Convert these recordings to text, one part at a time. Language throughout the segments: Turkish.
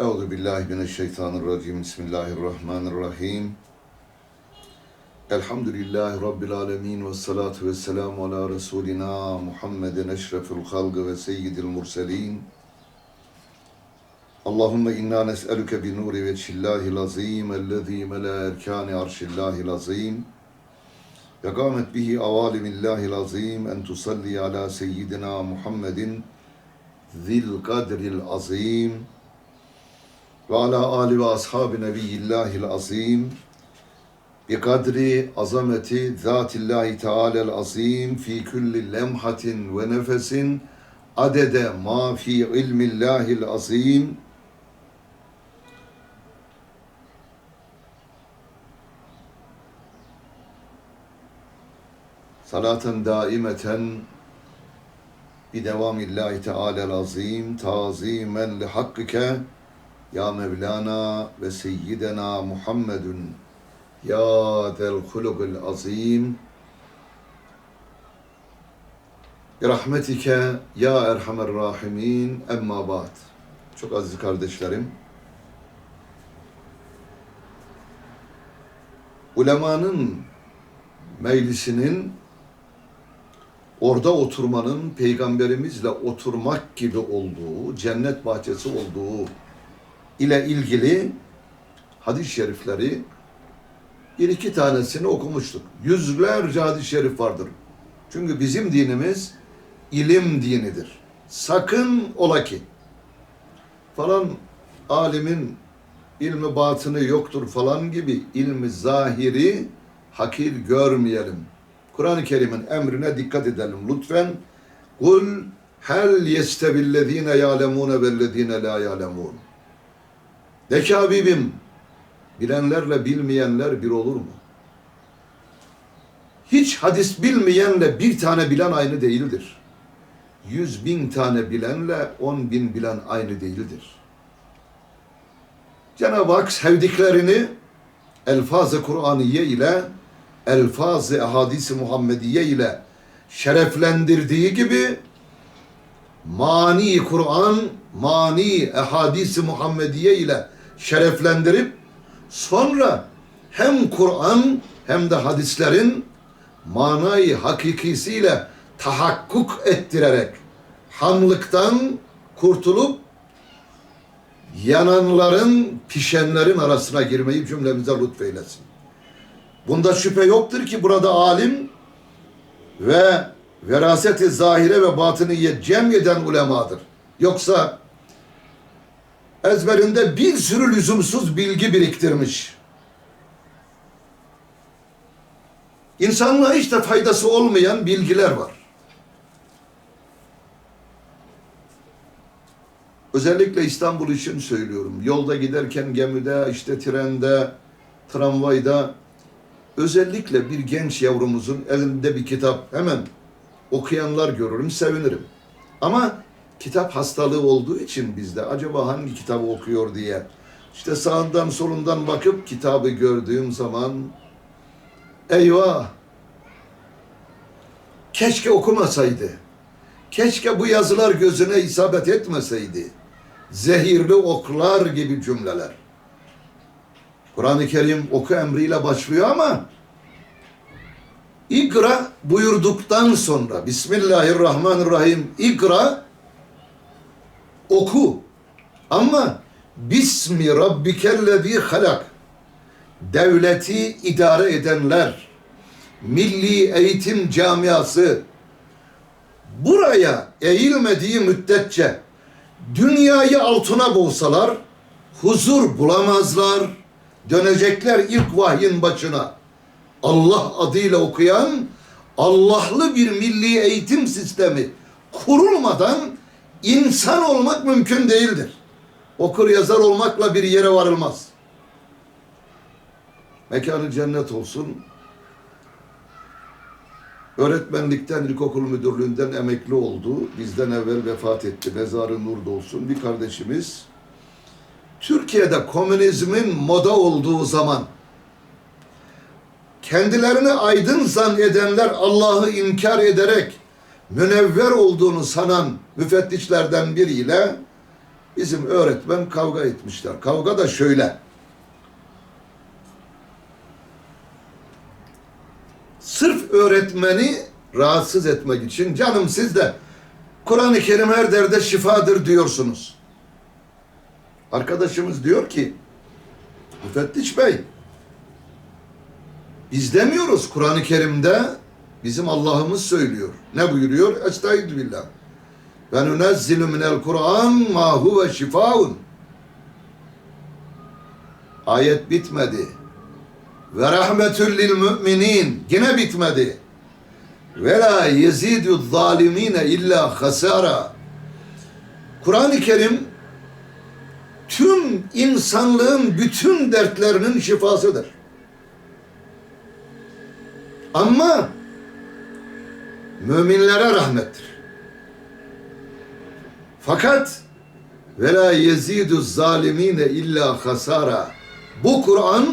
Euzu billahi mineşşeytanirracim. Bismillahirrahmanirrahim. Elhamdülillahi Rabbil alemin ve salatu ve selamu ala Resulina Muhammedin eşrefil halgı ve seyyidil murselin. Allahümme inna nes'eluke bi nuri veçhillahil azim ellezî melâ erkâni arşillahil azim. Ve kâmet bihi avalimillahil azim en tusalli ala seyyidina Muhammedin zil kadril azim ve ala ali ve ashabi nebiyillahil azim. Bi kadri azameti zatillahi teala'l azim fi kulli lemhatin ve nefesin adede ma fi ilmillahil azim. Salaten daimeten bi devamillahi teala'l azim tazimen li hakkike ya Mevlana ve Seyyidena Muhammedun Ya del hulugul azim. Rahmetike ya Erhamer Rahimin emma ba'd. Çok aziz kardeşlerim. Ulemanın meclisinin orada oturmanın peygamberimizle oturmak gibi olduğu, cennet bahçesi olduğu ile ilgili hadis-i şerifleri bir iki tanesini okumuştuk. Yüzlerce hadis-i şerif vardır. Çünkü bizim dinimiz ilim dinidir. Sakın ola ki falan alimin ilmi batını yoktur falan gibi ilmi zahiri hakir görmeyelim. Kur'an-ı Kerim'in emrine dikkat edelim lütfen. Kul hel yestevillezine ya'lemune vellezine la ya'lemun. De ki Habibim, bilenlerle bilmeyenler bir olur mu? Hiç hadis bilmeyenle bir tane bilen aynı değildir. Yüz bin tane bilenle on bin bilen aynı değildir. Cenab-ı Hak sevdiklerini elfaz-ı Kur'aniye ile elfaz-ı hadis-i Muhammediye ile şereflendirdiği gibi mani Kur'an, mani ehadis-i Muhammediye ile şereflendirip sonra hem Kur'an hem de hadislerin manayı hakikisiyle tahakkuk ettirerek hamlıktan kurtulup yananların, pişenlerin arasına girmeyi cümlemize lütfeylesin. Bunda şüphe yoktur ki burada alim ve veraseti zahire ve batıniye cem eden ulemadır. Yoksa ezberinde bir sürü lüzumsuz bilgi biriktirmiş. İnsanlığa hiç de faydası olmayan bilgiler var. Özellikle İstanbul için söylüyorum. Yolda giderken gemide, işte trende, tramvayda özellikle bir genç yavrumuzun elinde bir kitap hemen okuyanlar görürüm, sevinirim. Ama kitap hastalığı olduğu için bizde acaba hangi kitabı okuyor diye işte sağından solundan bakıp kitabı gördüğüm zaman eyvah keşke okumasaydı. Keşke bu yazılar gözüne isabet etmeseydi. Zehirli oklar gibi cümleler. Kur'an-ı Kerim oku emriyle başlıyor ama İkra buyurduktan sonra Bismillahirrahmanirrahim İkra oku. Ama Bismi Rabbikellezi halak. Devleti idare edenler milli eğitim camiası buraya eğilmediği müddetçe dünyayı altına boğsalar huzur bulamazlar dönecekler ilk vahyin başına. Allah adıyla okuyan Allah'lı bir milli eğitim sistemi kurulmadan insan olmak mümkün değildir. Okur yazar olmakla bir yere varılmaz. Mekanı cennet olsun. Öğretmenlikten, ilkokul müdürlüğünden emekli oldu. Bizden evvel vefat etti. Mezarı nurda olsun. Bir kardeşimiz Türkiye'de komünizmin moda olduğu zaman kendilerini aydın zannedenler Allah'ı inkar ederek münevver olduğunu sanan müfettişlerden biriyle Bizim öğretmen kavga etmişler. Kavga da şöyle. Sırf öğretmeni rahatsız etmek için canım siz de Kur'an-ı Kerim her derde şifadır diyorsunuz. Arkadaşımız diyor ki Müfettiş Bey biz demiyoruz Kur'an-ı Kerim'de bizim Allah'ımız söylüyor. Ne buyuruyor? Estaizu billah. Ve nunezzilu minel Kur'an ma huve şifaun. Ayet bitmedi. Ve rahmetül lil müminin. Yine bitmedi. Ve la yezidu zalimine illa hasara. Kur'an-ı Kerim tüm insanlığın bütün dertlerinin şifasıdır. Ama müminlere rahmettir. Fakat ve la yezidu zalimine illa hasara. Bu Kur'an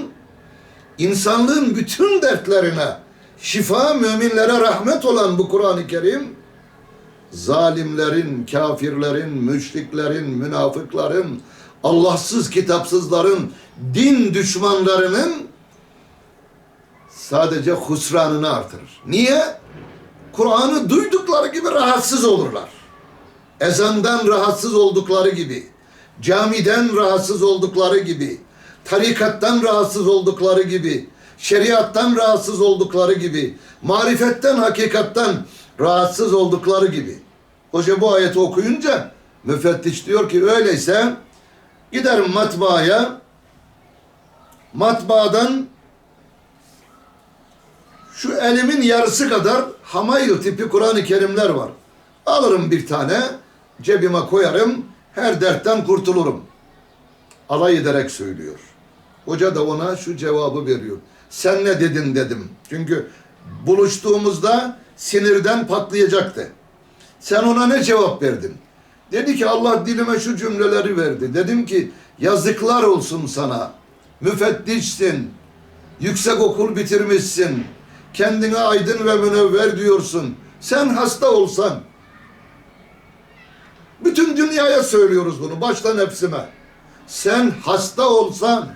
insanlığın bütün dertlerine şifa müminlere rahmet olan bu Kur'an-ı Kerim zalimlerin, kafirlerin, müşriklerin, münafıkların, Allahsız kitapsızların, din düşmanlarının sadece husranını artırır. Niye? Kur'an'ı duydukları gibi rahatsız olurlar. Ezandan rahatsız oldukları gibi, camiden rahatsız oldukları gibi, tarikattan rahatsız oldukları gibi, şeriattan rahatsız oldukları gibi, marifetten, hakikattan rahatsız oldukları gibi. Hoca bu ayeti okuyunca müfettiş diyor ki öyleyse giderim matbaaya matbaadan şu elimin yarısı kadar hamayl tipi Kur'an-ı Kerimler var. Alırım bir tane, cebime koyarım, her dertten kurtulurum. Alay ederek söylüyor. Hoca da ona şu cevabı veriyor. Sen ne dedin dedim. Çünkü buluştuğumuzda sinirden patlayacaktı. Sen ona ne cevap verdin? Dedi ki Allah dilime şu cümleleri verdi. Dedim ki yazıklar olsun sana. Müfettişsin. Yüksek okul bitirmişsin. Kendine aydın ve münevver diyorsun. Sen hasta olsan. Bütün dünyaya söylüyoruz bunu baştan hepsime. Sen hasta olsan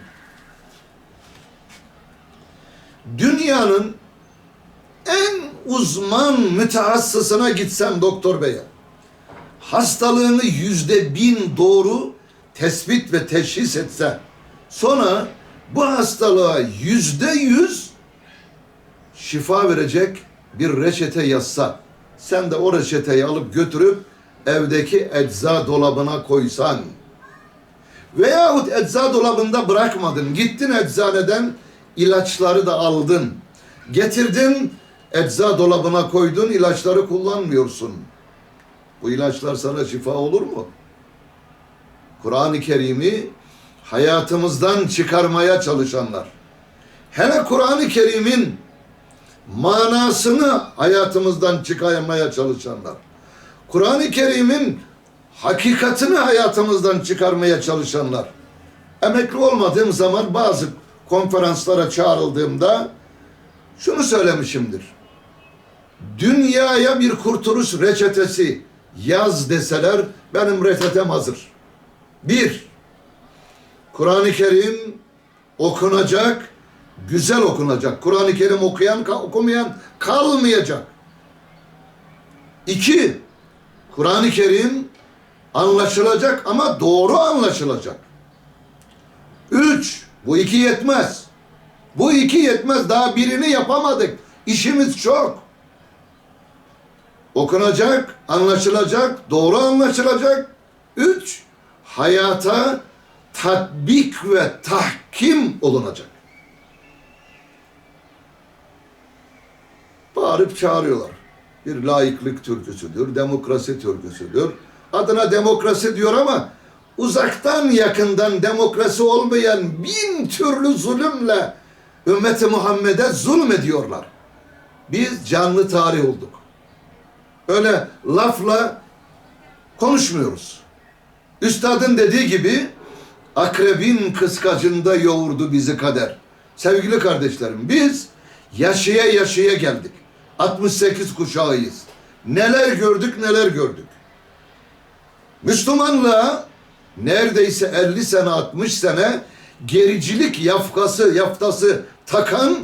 dünyanın en uzman mütehassısına gitsen doktor beye hastalığını yüzde bin doğru tespit ve teşhis etse sonra bu hastalığa yüzde yüz şifa verecek bir reçete yazsa sen de o reçeteyi alıp götürüp evdeki ecza dolabına koysan veyahut ecza dolabında bırakmadın gittin eczaneden ilaçları da aldın getirdin ecza dolabına koydun ilaçları kullanmıyorsun bu ilaçlar sana şifa olur mu? Kur'an-ı Kerim'i hayatımızdan çıkarmaya çalışanlar. Hele Kur'an-ı Kerim'in manasını hayatımızdan çıkarmaya çalışanlar. Kur'an-ı Kerim'in hakikatini hayatımızdan çıkarmaya çalışanlar. Emekli olmadığım zaman bazı konferanslara çağrıldığımda şunu söylemişimdir. Dünyaya bir kurtuluş reçetesi yaz deseler benim reçetem hazır. Bir, Kur'an-ı Kerim okunacak, güzel okunacak. Kur'an-ı Kerim okuyan, okumayan kalmayacak. İki, Kur'an-ı Kerim anlaşılacak ama doğru anlaşılacak. Üç, bu iki yetmez. Bu iki yetmez. Daha birini yapamadık. İşimiz çok. Okunacak, anlaşılacak, doğru anlaşılacak. Üç, hayata tatbik ve tahkim olunacak. Bağırıp çağırıyorlar. Bir laiklik türküsüdür, demokrasi türküsüdür. Adına demokrasi diyor ama uzaktan yakından demokrasi olmayan bin türlü zulümle ümmeti Muhammed'e zulmediyorlar. Biz canlı tarih olduk. Öyle lafla konuşmuyoruz. Üstadın dediği gibi akrebin kıskacında yoğurdu bizi kader. Sevgili kardeşlerim biz yaşaya yaşaya geldik. 68 kuşağıyız. Neler gördük neler gördük. Müslümanlığa neredeyse 50 sene 60 sene gericilik yafkası yaftası takan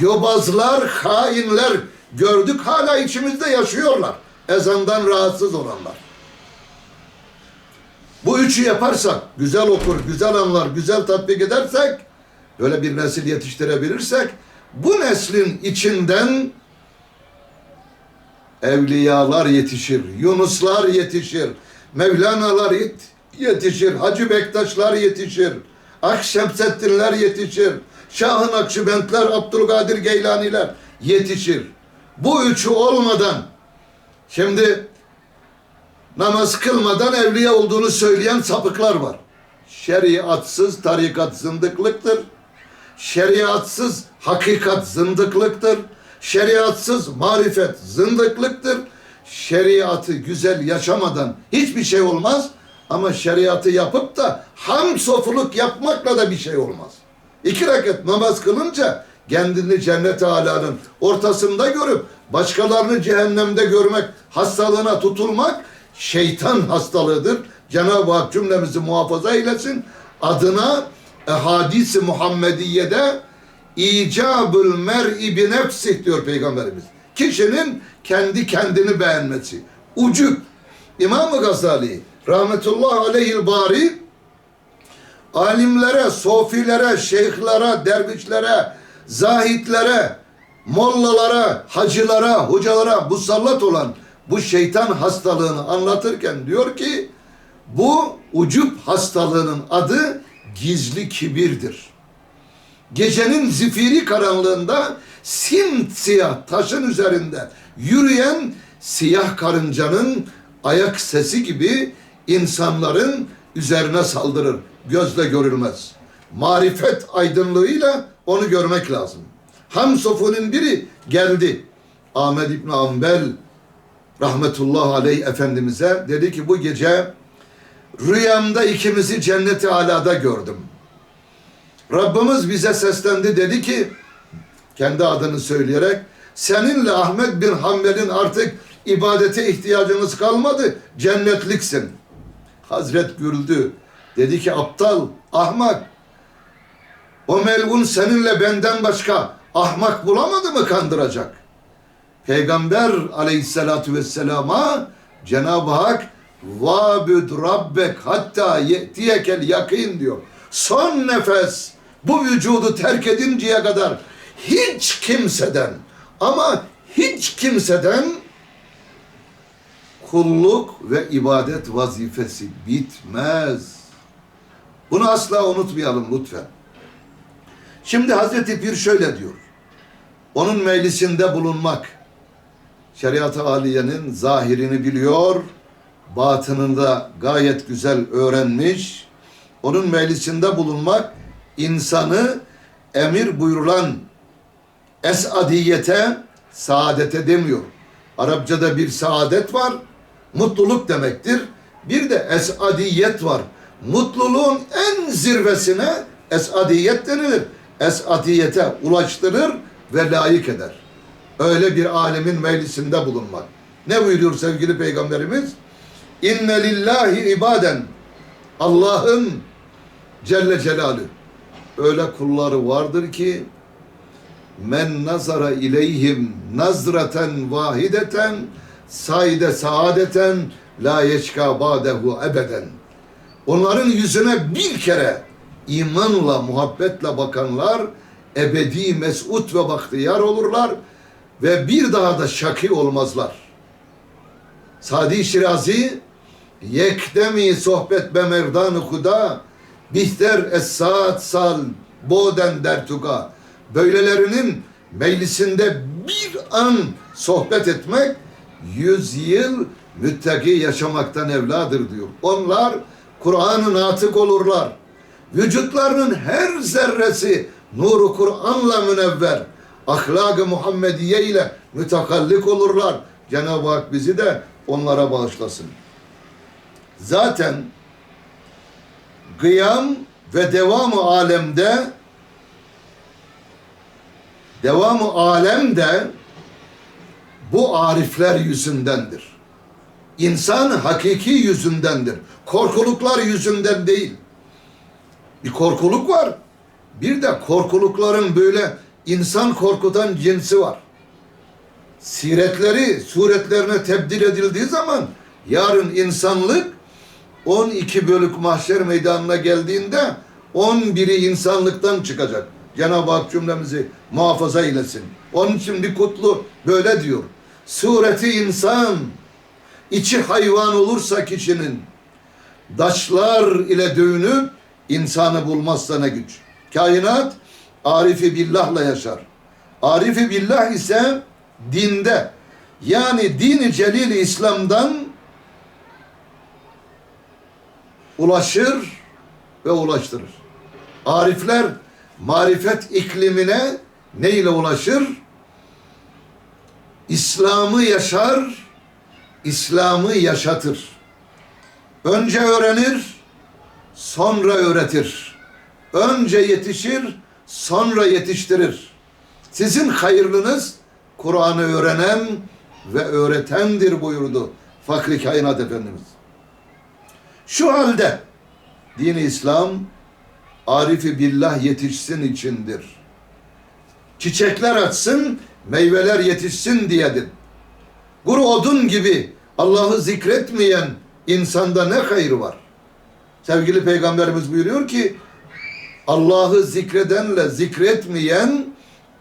yobazlar, hainler gördük hala içimizde yaşıyorlar. Ezandan rahatsız olanlar. Bu üçü yaparsak, güzel okur, güzel anlar, güzel tatbik edersek, böyle bir nesil yetiştirebilirsek, bu neslin içinden evliyalar yetişir, Yunuslar yetişir, Mevlana'lar yet- yetişir, Hacı Bektaşlar yetişir, Akşemseddinler yetişir, Şahın Akşibentler, Abdülkadir Geylaniler yetişir. Bu üçü olmadan, şimdi namaz kılmadan evliya olduğunu söyleyen sapıklar var. Şeriatsız tarikat zındıklıktır. Şeriatsız hakikat zındıklıktır. Şeriatsız marifet zındıklıktır. Şeriatı güzel yaşamadan hiçbir şey olmaz. Ama şeriatı yapıp da ham sofuluk yapmakla da bir şey olmaz. İki rekat namaz kılınca kendini cennet alanın ortasında görüp başkalarını cehennemde görmek, hastalığına tutulmak şeytan hastalığıdır. Cenab-ı Hak cümlemizi muhafaza eylesin. Adına hadisi Muhammediye'de icabül mer'i bi nefsih diyor Peygamberimiz. Kişinin kendi kendini beğenmesi. Ucup. İmam-ı Gazali rahmetullah aleyhil bari alimlere, sofilere, şeyhlere, dervişlere, zahitlere, mollalara, hacılara, hocalara musallat olan bu şeytan hastalığını anlatırken diyor ki bu ucup hastalığının adı gizli kibirdir. Gecenin zifiri karanlığında simsiyah taşın üzerinde yürüyen siyah karıncanın ayak sesi gibi insanların üzerine saldırır. Gözle görülmez. Marifet aydınlığıyla onu görmek lazım. Hamsofu'nun biri geldi. Ahmet İbni Ambel rahmetullah aleyh efendimize dedi ki bu gece rüyamda ikimizi cenneti alada gördüm. Rabbimiz bize seslendi dedi ki kendi adını söyleyerek seninle Ahmet bin Hanbel'in artık ibadete ihtiyacınız kalmadı cennetliksin. Hazret güldü. Dedi ki aptal, ahmak. O melun seninle benden başka ahmak bulamadı mı kandıracak? Peygamber aleyhissalatu vesselama Cenab-ı Hak vabüd rabbek hatta ye'tiyekel yakin diyor. Son nefes bu vücudu terk edinceye kadar hiç kimseden ama hiç kimseden kulluk ve ibadet vazifesi bitmez. Bunu asla unutmayalım lütfen. Şimdi Hazreti Pir şöyle diyor. Onun meclisinde bulunmak, şeriat-ı aliyenin zahirini biliyor, batınını da gayet güzel öğrenmiş. Onun meclisinde bulunmak insanı emir buyurulan esadiyete, saadete demiyor. Arapçada bir saadet var, mutluluk demektir. Bir de esadiyet var. Mutluluğun en zirvesine esadiyet denilir. Esadiyete ulaştırır ve layık eder. Öyle bir alemin meclisinde bulunmak. Ne buyuruyor sevgili peygamberimiz? İnne lillahi ibaden. Allah'ın Celle Celalü öyle kulları vardır ki men nazara ileyhim nazraten vahideten sayde saadeten la yeşka ba'dehu ebeden. Onların yüzüne bir kere imanla, muhabbetle bakanlar ebedi mesut ve bahtiyar olurlar ve bir daha da şaki olmazlar. Sadi Şirazi yekdemi sohbet be merdan huda bihter es-saat sal boden dertuga böylelerinin meclisinde bir an sohbet etmek yüz yıl müttaki yaşamaktan evladır diyor. Onlar Kur'an'ın atık olurlar. Vücutlarının her zerresi nuru Kur'an'la münevver. Ahlak-ı Muhammediye ile mütekallik olurlar. Cenab-ı Hak bizi de onlara bağışlasın. Zaten kıyam ve devamı alemde devamı alemde bu arifler yüzündendir. insan hakiki yüzündendir. Korkuluklar yüzünden değil. Bir korkuluk var. Bir de korkulukların böyle insan korkutan cinsi var. Siretleri suretlerine tebdil edildiği zaman yarın insanlık 12 bölük mahşer meydanına geldiğinde 11'i insanlıktan çıkacak. Cenab-ı Hak cümlemizi muhafaza eylesin. Onun için bir kutlu böyle diyor. Sureti insan, içi hayvan olursa kişinin, daşlar ile dövünüp insanı bulmazsa ne güç. Kainat arifi billahla yaşar. Arifi billah ise dinde yani dini celil İslam'dan ulaşır ve ulaştırır. Arifler marifet iklimine ne ile ulaşır? İslam'ı yaşar, İslam'ı yaşatır. Önce öğrenir, sonra öğretir. Önce yetişir, sonra yetiştirir. Sizin hayırlınız Kur'an'ı öğrenen ve öğretendir buyurdu Fakri Kainat Efendimiz. Şu halde dini İslam arifi billah yetişsin içindir. Çiçekler açsın, meyveler yetişsin diyedir. Kuru odun gibi Allah'ı zikretmeyen insanda ne hayır var? Sevgili Peygamberimiz buyuruyor ki Allah'ı zikredenle zikretmeyen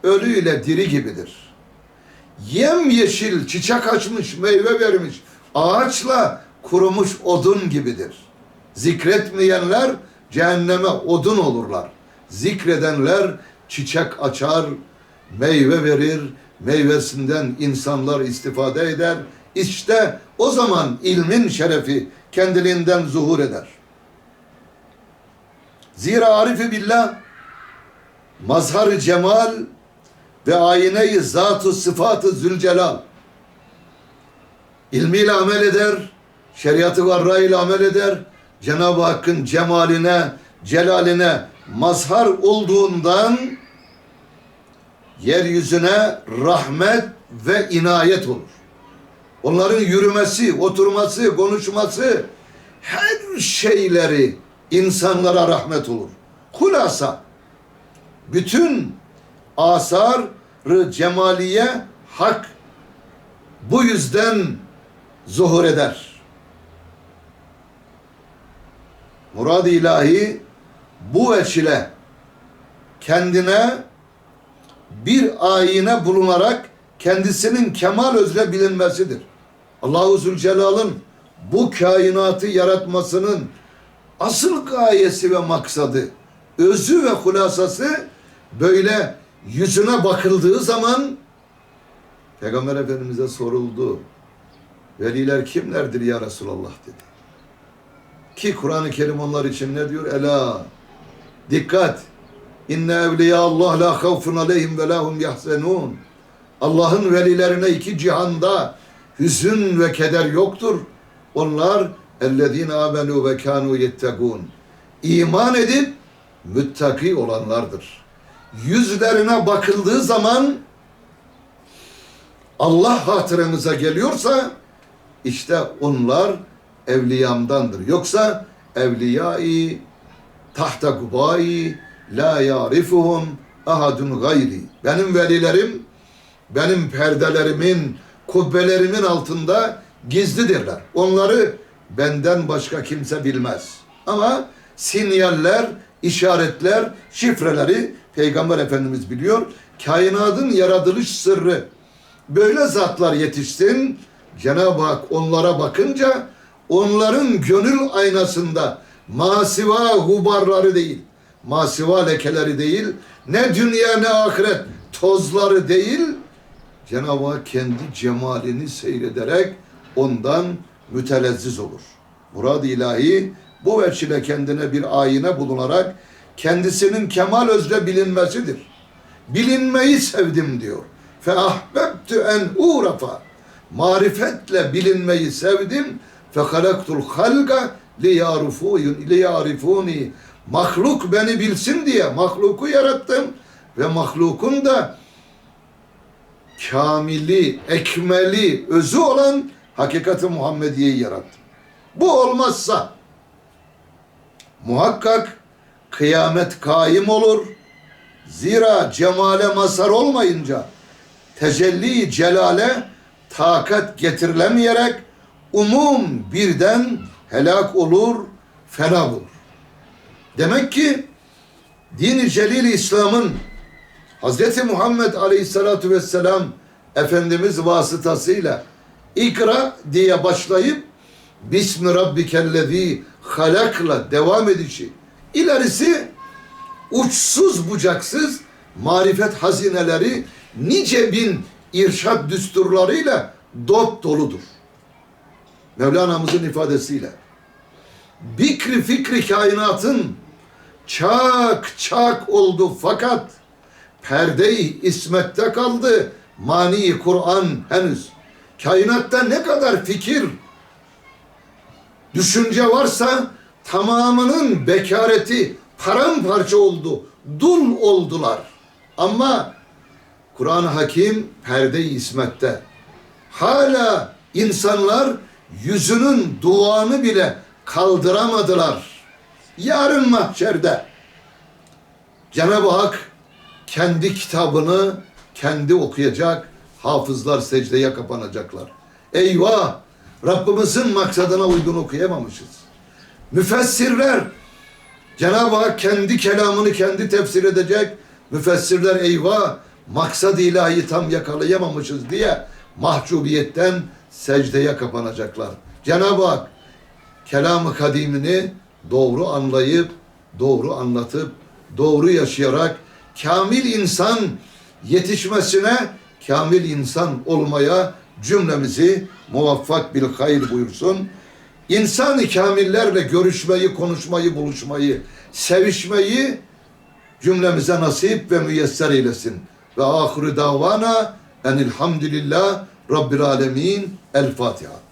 ölüyle diri gibidir. Yem yeşil çiçek açmış, meyve vermiş ağaçla kurumuş odun gibidir. Zikretmeyenler cehenneme odun olurlar. Zikredenler çiçek açar, meyve verir, meyvesinden insanlar istifade eder. İşte o zaman ilmin şerefi kendiliğinden zuhur eder. Zira arifi billah mazhar cemal ve ayneyi zat-ı sıfatı zülcelal ilmiyle amel eder, şeriatı varra ile amel eder, Cenab-ı Hakk'ın cemaline, celaline mazhar olduğundan yeryüzüne rahmet ve inayet olur. Onların yürümesi, oturması, konuşması her şeyleri insanlara rahmet olur. Hulasa bütün asar-ı cemaliye hak bu yüzden zuhur eder. Murad-ı ilahi bu veçile kendine bir ayine bulunarak kendisinin kemal özle bilinmesidir. Allahu Zülcelal'ın bu kainatı yaratmasının asıl gayesi ve maksadı, özü ve hulasası böyle yüzüne bakıldığı zaman Peygamber Efendimiz'e soruldu. Veliler kimlerdir ya Resulallah dedi. Ki Kur'an-ı Kerim onlar için ne diyor? Ela dikkat İnne evliya Allah la havfun aleyhim ve lahum yahzenun. Allah'ın velilerine iki cihanda hüzün ve keder yoktur. Onlar ellezine amenu ve kanu yettegûn. İman edip müttaki olanlardır. Yüzlerine bakıldığı zaman Allah hatırınıza geliyorsa işte onlar evliyamdandır. Yoksa evliyai tahta gubai la yarifuhum ahadun gayri. Benim velilerim benim perdelerimin, kubbelerimin altında gizlidirler. Onları benden başka kimse bilmez. Ama sinyaller, işaretler, şifreleri Peygamber Efendimiz biliyor. Kainatın yaratılış sırrı. Böyle zatlar yetişsin. Cenab-ı Hak onlara bakınca onların gönül aynasında masiva gubarları değil, masiva lekeleri değil, ne dünya ne ahiret tozları değil, Cenab-ı Hak kendi cemalini seyrederek ondan mütelezziz olur. Murad-ı ilahi bu veçile kendine bir ayine bulunarak kendisinin kemal özle bilinmesidir. Bilinmeyi sevdim diyor. Fe ahbebtü en urafa. Marifetle bilinmeyi sevdim. Halaktul halga liyarifuni. Mahluk beni bilsin diye mahluku yarattım. Ve mahlukun da kamili, ekmeli, özü olan hakikati Muhammediye'yi yarattım. Bu olmazsa muhakkak kıyamet kaim olur. Zira cemale mazhar olmayınca tecelli celale takat getirilemeyerek umum birden helak olur, felak olur. Demek ki dini celil İslam'ın Hz. Muhammed Aleyhisselatü Vesselam Efendimiz vasıtasıyla ikra diye başlayıp Bismi Rabbikellezi halakla devam edişi. İlerisi uçsuz bucaksız marifet hazineleri nice bin irşad düsturlarıyla dop doludur. Mevlana'mızın ifadesiyle. Bikri fikri kainatın çak çak oldu fakat perde-i ismette kaldı mani Kur'an henüz. Kainatta ne kadar fikir, düşünce varsa tamamının bekareti paramparça oldu, dul oldular. Ama Kur'an-ı Hakim perde-i ismette. Hala insanlar yüzünün duanı bile kaldıramadılar. Yarın mahşerde Cenab-ı Hak kendi kitabını kendi okuyacak, hafızlar secdeye kapanacaklar. Eyvah! Rabbimizin maksadına uygun okuyamamışız. Müfessirler Cenab-ı Hak kendi kelamını kendi tefsir edecek. Müfessirler eyvah maksad ilahi tam yakalayamamışız diye mahcubiyetten secdeye kapanacaklar. Cenab-ı Hak kelamı kadimini doğru anlayıp, doğru anlatıp, doğru yaşayarak kamil insan yetişmesine, kamil insan olmaya cümlemizi muvaffak bil hayır buyursun. İnsan-ı kamillerle görüşmeyi, konuşmayı, buluşmayı, sevişmeyi cümlemize nasip ve müyesser eylesin. Ve ahiru davana enilhamdülillah Rabbil alemin. El Fatiha.